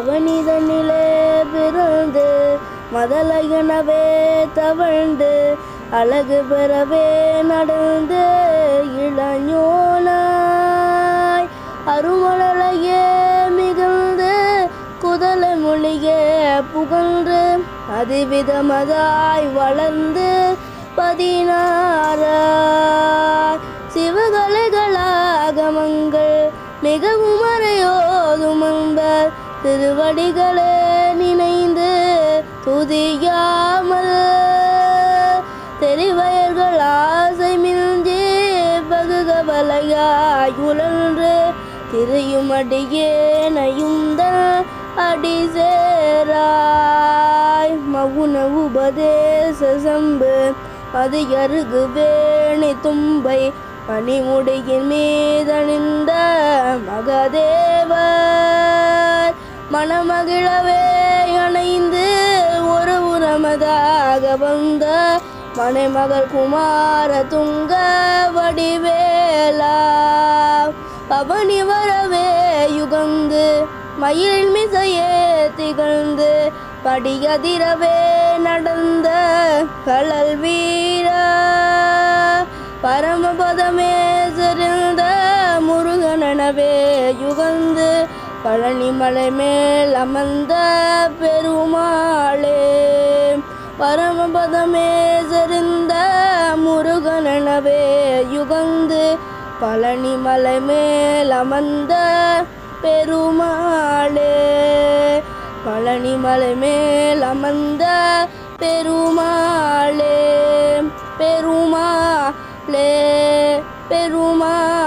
அவனிதனிலே பிறந்து மதலையனவே தவழ்ந்து அழகு பெறவே நடந்து இளஞோனாய் அருமலையே மிகுந்து குதலை மொழியே புகழ்ந்து அதிவிதமதாய் வளர்ந்து பதினாறாய். சிவகலைகளாகமங்கள் மிகவும் அறையோ திருவடிகளே நினைந்து துதியாமல் தெரிவயர்கள் ஆசை மிஞ்சி பகுகவலையாய் உழன்று திரியும் திரையுமடியேனையுந்தன் அடி சேராய். மவுன உபதேச சம்பு அது அருகு வேணி தும்பை பனிமுடியின் மீதணிந்த மகதே மனமகிழவே அணைந்து ஒரு உரமதாக வந்த மனைமகள் குமார துங்க வடிவேலா. பவனி வரவே யுகந்து மயில் மிசையே திகழ்ந்து படியதிரவே நடந்த கலல் வீரா. பரமபதமே சிறந்த முருகனவே யுகந்து பழனிமலை மேல் அமர்ந்த பெருமாளே பரமபதமே செறிந்த முருகனவே யுகந்து பழனிமலை மேல் அமர்ந்த பெருமாளே. பழனிமலை மேல் அமர்ந்த பெருமாளே பெருமாளே பெருமா